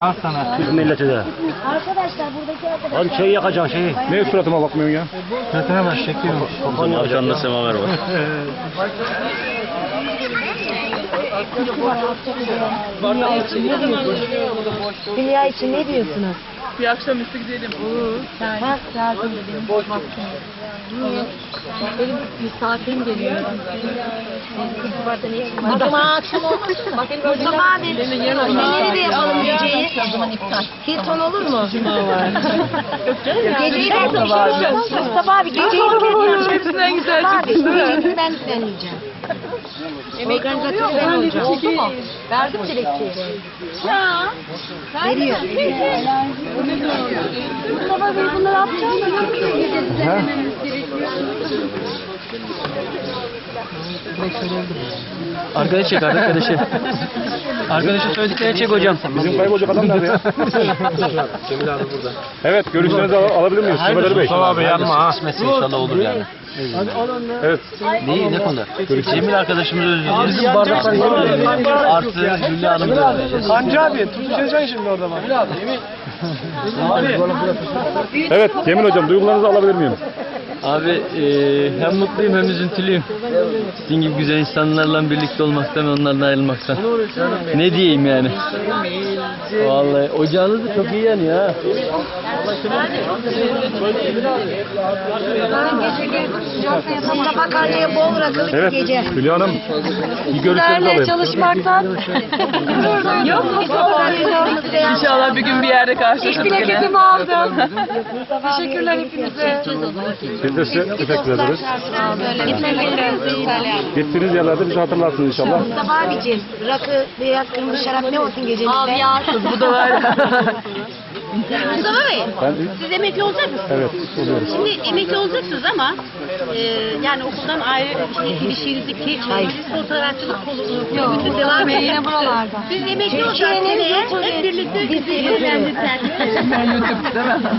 Al sana. Türk milleti de. Arkadaşlar buradaki arkadaşlar. Lan şeyi yakacaksın şeyi. Ne suratıma bakmıyorsun ya? Suratına bak çekiyorum. Kafanı Arkanda semaver var. Dünya için ne diyorsunuz? Bir akşamüstü gidelim. Bak yardım edin. Benim misafirim geliyor. Cuma akşam olmasın. Mustafa abi neleri de yapalım geceyi? Hilton olur mu? Geceyi ben konuşuyorum. Mustafa abi geceyi ben Hepsinden güzel çıktı. ben düzenleyeceğim. Organizatör ben olacağım. Oldu mu? Verdim dilekçeyi. Veriyor. Mustafa Bey bunları yapacağım mı? Arkadaşı çek arkadaşı. Arkadaşı söylediklerini çek hocam. Bizim kaybolacak adam nerede ya? Evet, görüşlerinizi al- alabilir miyiz? Mehmet Bey. abi yanma ha. Kısmetse inşallah olur yani. Evet. Ne, ne konuda? Cemil arkadaşımızı özleyeceğiz. Bizim bardakları Artı Hülya Hanım'ı da özleyeceğiz. Hancı abi tutacaksın şimdi orada bak. Evet, Cemil Hocam duygularınızı alabilir miyim? Abi eee, hem mutluyum hem üzüntülüyüm. Sizin gibi güzel insanlarla birlikte olmaktan ve onlardan ayrılmaktan. Ne diyeyim yani? Vallahi ocağınız da çok iyi yanıyor ha. Bol Evet, gece. Hülya Hanım. Bir görüşlerinizi alayım. çalışmaktan Yok mu İnşallah bir gün bir yerde karşılaşırız gene. aldım. Teşekkürler hepinize. Biz de size teşekkür ederiz. Gittiğiniz yerlerde bizi hatırlarsınız inşallah. Mustafa abicim rakı veya kırmızı şarap ne olsun gecemizde? Bu da var. Mustafa Bey, Ben, siz emekli olacak mısınız? evet, oluyoruz. Şimdi emekli olacaksınız ama e, yani okuldan ayrı işte ilişkinizdeki fotoğrafçılık kolu bütün devam ediyor. Yine buralarda. Siz emekli olacaksınız hep birlikte bizi mi?